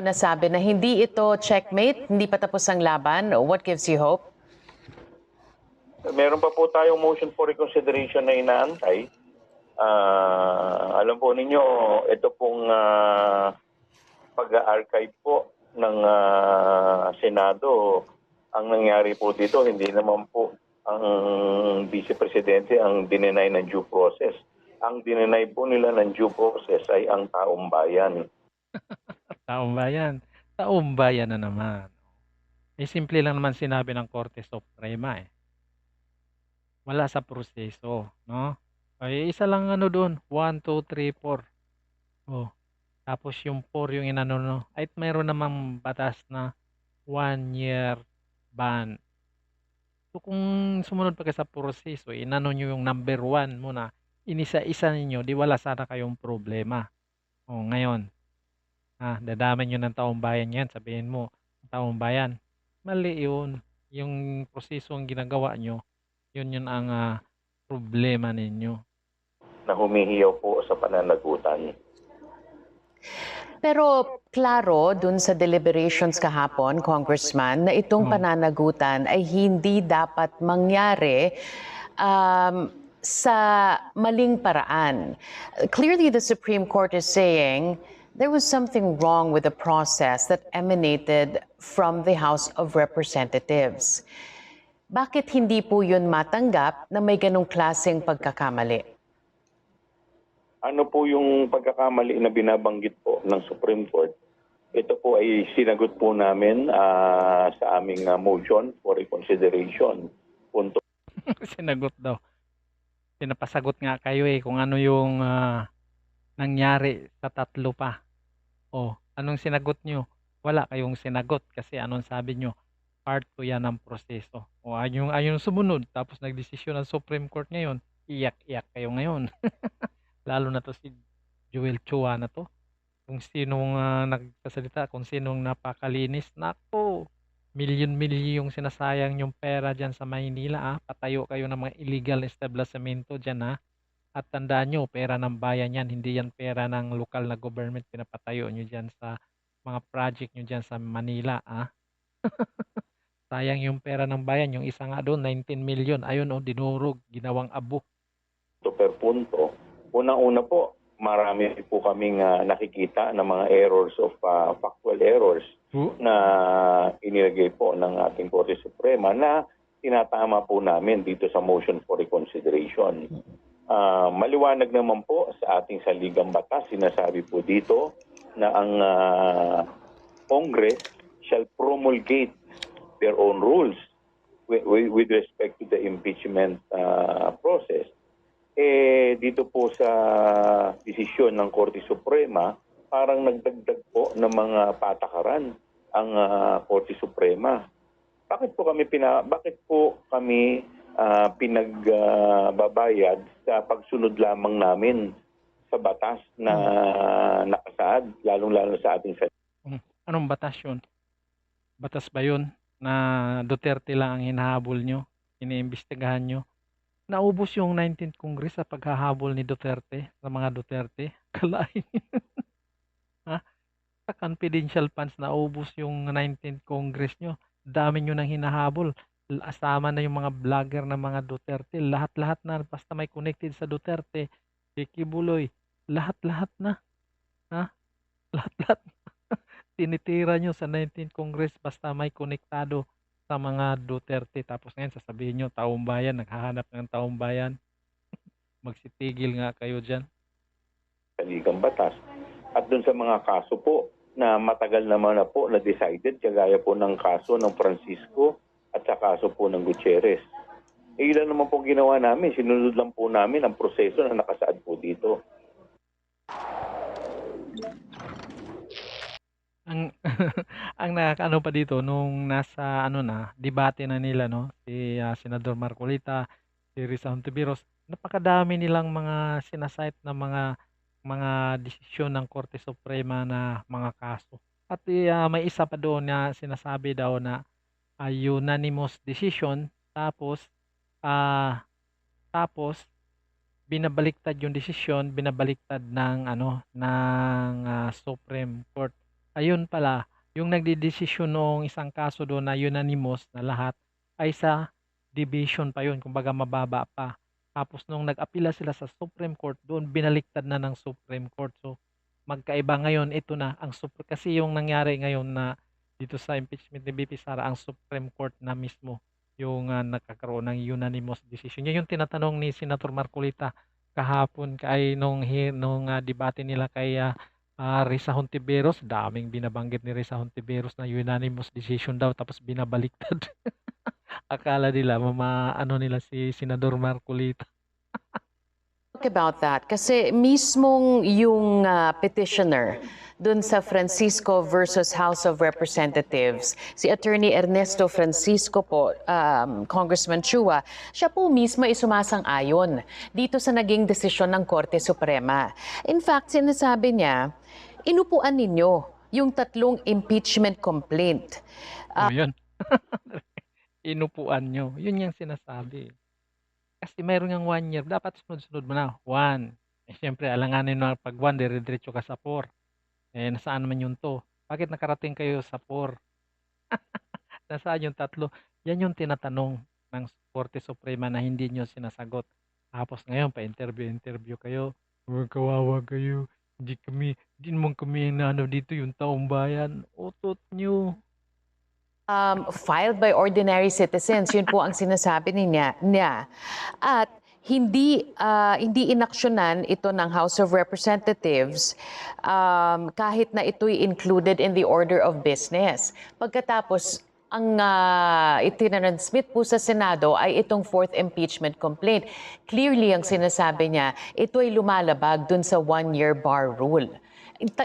nasabi na hindi ito checkmate, hindi pa tapos ang laban. What gives you hope? Meron pa po tayong motion for reconsideration na inaantay. Ah, alam po ninyo, ito pong ah, pag-archive po ng ah, Senado, ang nangyari po dito, hindi naman po ang Vice Presidente ang dinenay ng due process. Ang dinenay po nila ng due process ay ang taong bayan. Taong bayan. Taong bayan na naman. Eh, simple lang naman sinabi ng Korte Suprema eh. Wala sa proseso, no? Ay, isa lang ano doon. 1, 2, 3, 4. Oh. Tapos yung 4 yung inano, no? Ay, mayroon namang batas na 1 year ban. So, kung sumunod pa kayo sa proseso, inano nyo yung number 1 muna, inisa-isa ninyo, di wala sana kayong problema. Oh, ngayon, Ah, dadaman nyo ng taong bayan yan. Sabihin mo, taong bayan. Mali yun. Yung proseso ang ginagawa nyo, yun yun ang ah, problema ninyo. na humihiyaw po sa pananagutan. Pero klaro dun sa deliberations kahapon, Congressman, na itong Hmm. pananagutan ay hindi dapat mangyari um, sa maling paraan. Clearly, the Supreme Court is saying there was something wrong with the process that emanated from the House of Representatives. Bakit hindi po yun matanggap na may ganong klaseng pagkakamali? Ano po yung pagkakamali na binabanggit po ng Supreme Court? Ito po ay sinagot po namin ah, sa aming ah, motion for reconsideration. Punto Sinagot daw. Pinapasagot nga kayo eh kung ano yung ah, nangyari sa tatlo pa. O, anong sinagot nyo? Wala kayong sinagot kasi anong sabi nyo? Part ko yan ng proseso. O, ayun, ayun sumunod. Tapos nagdesisyon ng Supreme Court ngayon. Iyak-iyak kayo ngayon. Lalo na to si Joel Chua na to. Kung sinong ah, nagsasalita, kung sinong napakalinis. Nako, milyon-milyon yung sinasayang yung pera dyan sa Maynila. Ah. Patayo kayo ng mga illegal establishmento dyan. Ah. At tandaan nyo, pera ng bayan yan. Hindi yan pera ng lokal na government. Pinapatayo nyo dyan sa mga project nyo dyan sa Manila. Ah. Sayang yung pera ng bayan. Yung isa nga doon, 19 million. Ayun o, dinurog. Ginawang abo. per punto. Unang-una po, marami po kaming ah, nakikita ng mga errors of ah, factual errors na inilagay po ng ating Korte Suprema na tinatama po namin dito sa motion for reconsideration. Ah, maliwanag naman po sa ating saligang batas, sinasabi po dito na ang ah, Congress shall promulgate their own rules with, with respect to the impeachment ah, process. Eh, dito po sa desisyon ng Korte Suprema, parang nagdagdag po ng mga patakaran ang ah, Korte Suprema. Bakit po kami pina bakit po kami ah, pinagbabayad sa pagsunod lamang namin sa batas na nakasaad lalong-lalo sa ating sa Anong batas yun? Batas ba yun na Duterte lang ang hinahabol nyo? Iniimbestigahan nyo? Naubos yung 19th Congress sa paghahabol ni Duterte, sa mga Duterte. Kalain. ha? Sa confidential funds, naubos yung 19th Congress nyo. Dami nyo nang hinahabol. Asama na yung mga vlogger ng mga Duterte. Lahat-lahat na, basta may connected sa Duterte. Vicky Buloy. Lahat-lahat na. Ha? Lahat-lahat tinitira nyo sa 19th Congress basta may konektado sa mga Duterte. Tapos ngayon sasabihin nyo, taong bayan, naghahanap ng taong bayan. Magsitigil nga kayo dyan. saligang batas. At dun sa mga kaso po na matagal naman na po na decided, kagaya po ng kaso ng Francisco at sa kaso po ng Gutierrez. Eh, ilan naman po ginawa namin, sinunod lang po namin ang proseso na nakasaad po dito. Ang ang nakakaano pa dito nung nasa ano na, debate na nila no, si ah, Senador Marcolita, si Risa Hontiveros, napakadami nilang mga sinasite na mga mga desisyon ng Korte Suprema na mga kaso. At ah, may isa pa doon na sinasabi daw na ah, unanimous decision tapos ah tapos binabaliktad yung desisyon, binabaliktad ng ano ng ah, Supreme Court. ayun pala, yung nagdedesisyon noong isang kaso doon na unanimous na lahat ay sa division pa yun, kumbaga mababa pa. Tapos nung nag-apila sila sa Supreme Court, doon binaliktad na ng Supreme Court. So magkaiba ngayon, ito na ang Supreme kasi yung nangyari ngayon na dito sa impeachment ni BP Sara, ang Supreme Court na mismo yung ah, nagkakaroon ng unanimous decision. Yan yung tinatanong ni Senator Marcolita kahapon kay nung nung ah, debate nila kay ah, ah, Risa Hontiveros, daming binabanggit ni Risa Hontiveros na unanimous decision daw tapos binabaliktad. Akala nila mama ano nila si Senador Marcolita. Talk about that kasi mismong yung ah, petitioner dun sa Francisco versus House of Representatives, si Attorney Ernesto Francisco po, um, Congressman Chua, siya po mismo ay sumasang-ayon dito sa naging desisyon ng Korte Suprema. In fact, sinasabi niya, inupuan ninyo yung tatlong impeachment complaint. Oh, yun. Inupuan nyo. Yun yung sinasabi. Kasi mayroon yung one year. Dapat sunod-sunod mo na. One. Eh, siyempre, alanganin mo pag one, dire-diretso ka sa four. Eh, nasaan naman yung to? Bakit nakarating kayo sa four? Nasaan yung tatlo? Yan yung tinatanong ng Korte Suprema na hindi nyo sinasagot. Tapos ngayon, pa-interview-interview kayo. Huwag kawawa kayo. Hindi kami, hindi naman kami na ano dito yung taong bayan. Utot nyo. Um, filed by ordinary citizens. Yun po ang sinasabi niya. niya. At hindi ah, hindi inaksyonan ito ng House of Representatives um, kahit na ito'y included in the order of business. Pagkatapos ang uh, itinransmit po sa Senado ay itong fourth impeachment complaint. Clearly, ang sinasabi niya, ito ay lumalabag dun sa one-year bar rule.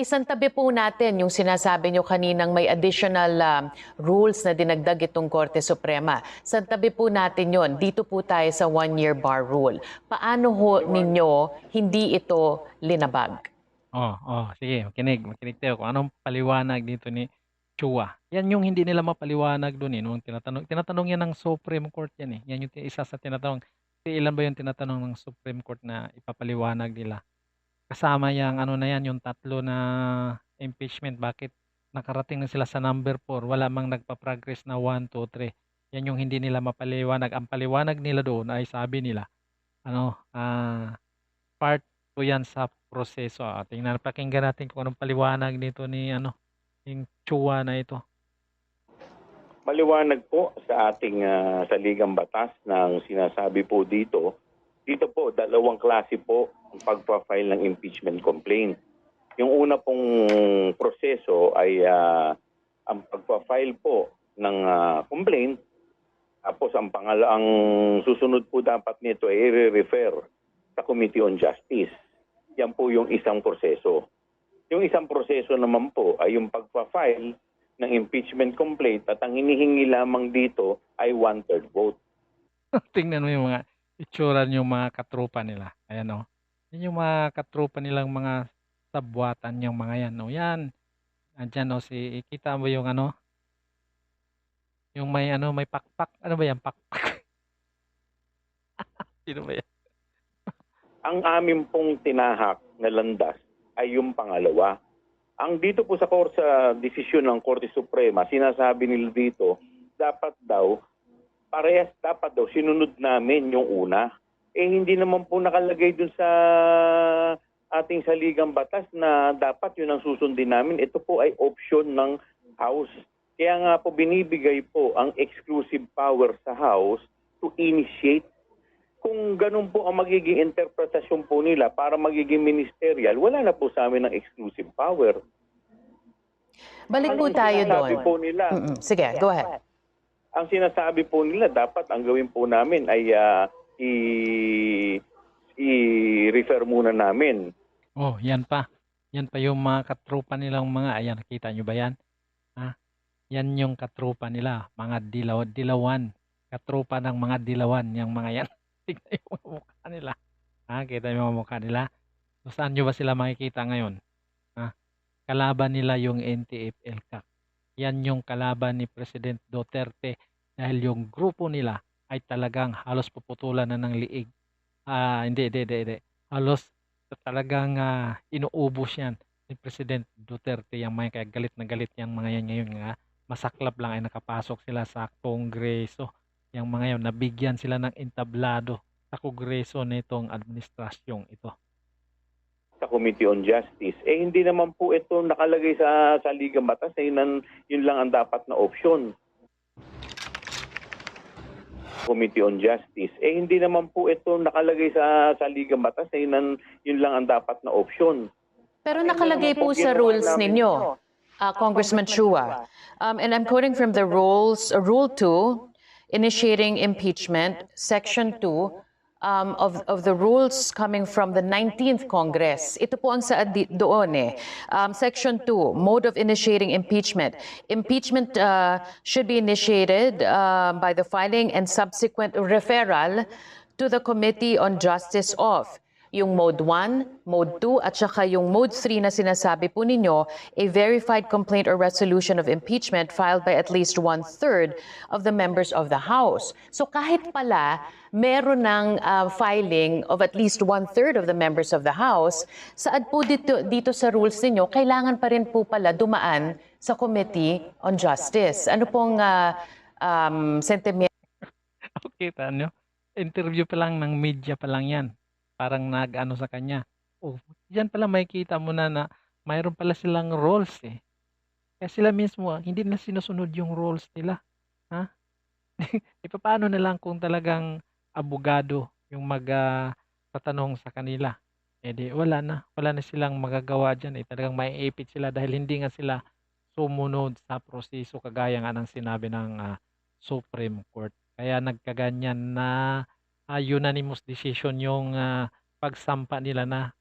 Isang tabi po natin yung sinasabi nyo kaninang may additional um, rules na dinagdag itong Korte Suprema. Sa tabi po natin yon. Dito po tayo sa one-year bar rule. Paano ho ninyo hindi ito linabag? Oh, oh, sige, makinig, makinig tayo kung anong paliwanag dito ni Chua. Yan yung hindi nila mapaliwanag doon eh. Nung tinatanong, tinatanong yan ng Supreme Court yan eh. Yan yung isa sa tinatanong. Ilan ba yung tinatanong ng Supreme Court na ipapaliwanag nila? Kasama yung ano na yan, yung tatlo na impeachment. Bakit nakarating na sila sa number 4? Wala mang nagpa-progress na 1, 2, 3. Yan yung hindi nila mapaliwanag. Ang paliwanag nila doon ay sabi nila, ano, ah, part po yan sa proseso. Ah, tingnan, pakinggan natin kung anong paliwanag nito ni ano, yung Chua na ito. Maliwanag po sa ating ah, saligang batas ng sinasabi po dito, dito po dalawang klase po ang pagpa-file ng impeachment complaint. Yung una pong proseso ay ah, ang pagpa-file po ng ah, complaint tapos ang pangala ang susunod po dapat nito ay i-refer sa Committee on Justice. Yan po yung isang proseso. Yung isang proseso naman po ay yung pagpa-file ng impeachment complaint at ang hinihingi lamang dito ay one-third vote. Tingnan mo yung mga itsura yung mga katrupa nila. Ayan o. Yan yung mga katrupa nilang mga sabwatan yung mga yan. O yan. Andyan o si, kita mo yung ano, yung may ano, may pakpak. Ano ba yan? Pakpak. Sino ba yan? Ang amin pong tinahak na landas ay yung pangalawa. Ang dito po sa, kor- sa desisyon ng Korte Suprema, sinasabi nila dito, dapat daw, parehas dapat daw, sinunod namin yung una. Eh hindi naman po nakalagay dun sa ating saligang batas na dapat yun ang susundin namin. Ito po ay option ng House. Kaya nga po binibigay po ang exclusive power sa House to initiate kung ganun po ang magiging interpretasyon po nila para magiging ministerial, wala na po sa amin ng exclusive power. Balik po tayo doon. po nila, Mm-mm. Sige, go ahead. ang sinasabi po nila, dapat ang gawin po namin ay ah, i i-refer muna namin. Oh, yan pa. Yan pa yung mga katrupa nilang mga, ayan, nakita nyo ba yan? Ha? Yan yung katrupa nila, mga dilaw, dilawan. Katrupa ng mga dilawan, yung mga yan. Tignan yung mga mukha nila. Ha? Kita yung mga mukha nila. So, saan nyo ba sila makikita ngayon? Ha? Kalaban nila yung NTF-ELCAC. Yan yung kalaban ni President Duterte dahil yung grupo nila ay talagang halos puputulan na ng liig. Ah, hindi, hindi, hindi, hindi. Halos talagang ah, inuubos yan. ni President Duterte yung mga kaya galit na galit yung mga yan ngayon nga masaklap lang ay nakapasok sila sa Kongreso. Yung mga yan, nabigyan sila ng entablado sa Kongreso nitong administrasyong ito. sa Committee on Justice. Eh hindi naman po ito nakalagay sa sa Liga Batas, eh, yun, ang- yun lang ang dapat na option. Committee on Justice. Eh hindi naman po ito nakalagay sa sa Liga Batas, eh, yun, ang- yun lang ang dapat na option. Pero nakalagay po sa rules ninyo, uh, Congressman Chua. Um, and I'm quoting from the rules, uh, Rule 2, initiating impeachment, Section 2, um, of, of the rules coming from the 19th Congress. Ito po ang saad doon eh. Um, Section 2, mode of initiating impeachment. Impeachment uh, should be initiated uh, by the filing and subsequent referral to the Committee on Justice of yung Mode 1, Mode 2, at saka yung Mode 3 na sinasabi po ninyo, a verified complaint or resolution of impeachment filed by at least one-third of the members of the House. So kahit pala meron ng uh, filing of at least one-third of the members of the House, saad po dito, dito sa rules ninyo, kailangan pa rin po pala dumaan sa Committee on Justice. Ano pong uh, um, sentiment Kita nyo? Interview pa lang ng media pa lang yan. Parang nag-ano sa kanya. Oh, diyan pala makikita mo na na mayroon pala silang roles eh. Kaya sila mismo, ah, hindi na sinusunod yung roles nila. Ha? e paano na lang kung talagang abogado yung mag ah, tatanong sa kanila? Eh di wala na. Wala na silang magagawa dyan eh. Talagang maiipit sila dahil hindi nga sila sumunod sa proseso kagaya nga ng sinabi ng ah, Supreme Court. Kaya nagkaganyan na ah, unanimous decision yung ah, pagsampa nila na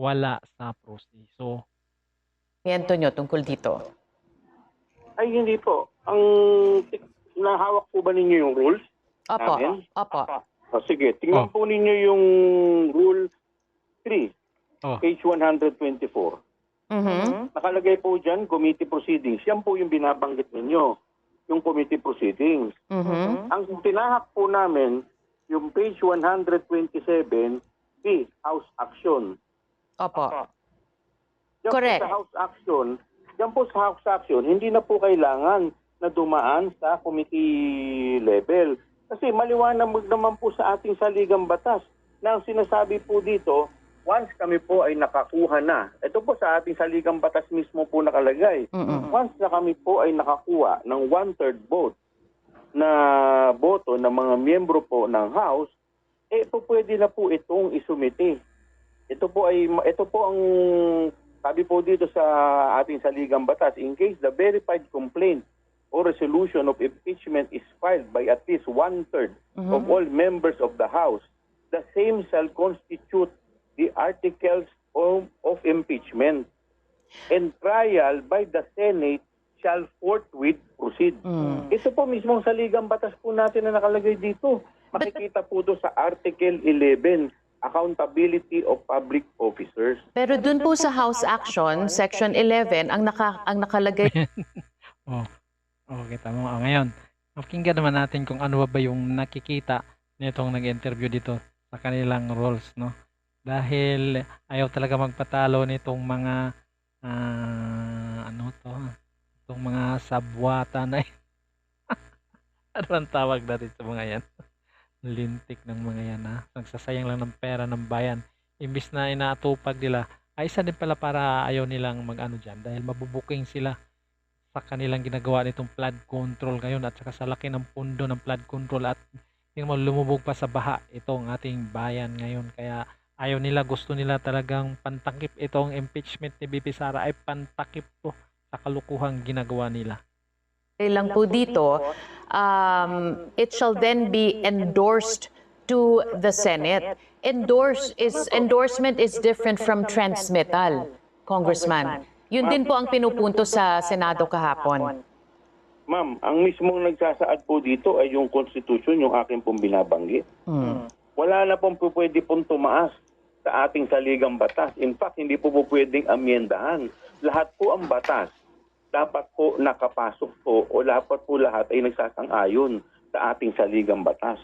wala sa proseso. nyo tungkol dito? Ay hindi po. Ang nahawak po ba ninyo yung rules? Opo, Namin? opo. O sige, tingnan Oh. po ninyo yung Rule 3, Oh. page 124. Mhm. Nakalagay po dyan, committee proceedings. Yan po yung binabanggit ninyo, yung committee proceedings. Mhm. Ang tinahak po namin, yung page 127, B, House Action. Opo. Diyan Correct. po sa House Action, diyan po sa House Action, hindi na po kailangan na dumaan sa committee level. Kasi maliwanag naman po sa ating saligang batas na ang sinasabi po dito, once kami po ay nakakuha na, ito po sa ating saligang batas mismo po nakalagay, Mm-mm. once na kami po ay nakakuha ng one-third vote na boto ng mga miyembro po ng House, eh po pwede na po itong isumite. Ito po ay ito po ang sabi po dito sa ating saligang batas, in case the verified complaint or resolution of impeachment is filed by at least one-third of all members of the House, the same shall constitute the articles of, of impeachment. And trial by the Senate shall forthwith proceed. Mm. Ito po mismo sa ligang batas po natin na nakalagay dito. Makikita po doon sa Article 11, Accountability of Public Officers. Pero dun po sa House Action, Section 11, ang, naka, ang nakalagay Oh. Oh, kita mo. Oh, ngayon, pakinggan naman natin kung ano ba yung nakikita nitong nag-interview dito sa kanilang roles, no? Dahil ayaw talaga magpatalo nitong mga ah, ano to, itong mga sabwata na ano ang tawag natin sa mga yan? Lintik ng mga yan, ha? Nagsasayang lang ng pera ng bayan. Imbis na inaatupag nila, ay isa din pala para ayaw nilang mag-ano dyan dahil mabubuking sila sa kanilang ginagawa nitong flood control ngayon at saka sa laki ng pundo ng flood control at yung lumubog pa sa baha itong ating bayan ngayon kaya ayaw nila gusto nila talagang pantakip itong impeachment ni BP Sara ay pantakip to sa kalukuhang ginagawa nila lang po dito, um, it shall then be endorsed to the Senate. Endorse is endorsement is different from transmittal, Congressman. Yun din po ang pinupunto sa Senado kahapon. Ma'am, ang mismong nagsasaad po dito ay yung Constitution, yung aking pong binabanggit. Mm. Wala na pong po pwede pong tumaas sa ating saligang batas. In fact, hindi po po pwedeng amyendahan. Lahat po ang batas dapat po nakapasok po o dapat po lahat ay nagsasang-ayon sa ating saligang batas.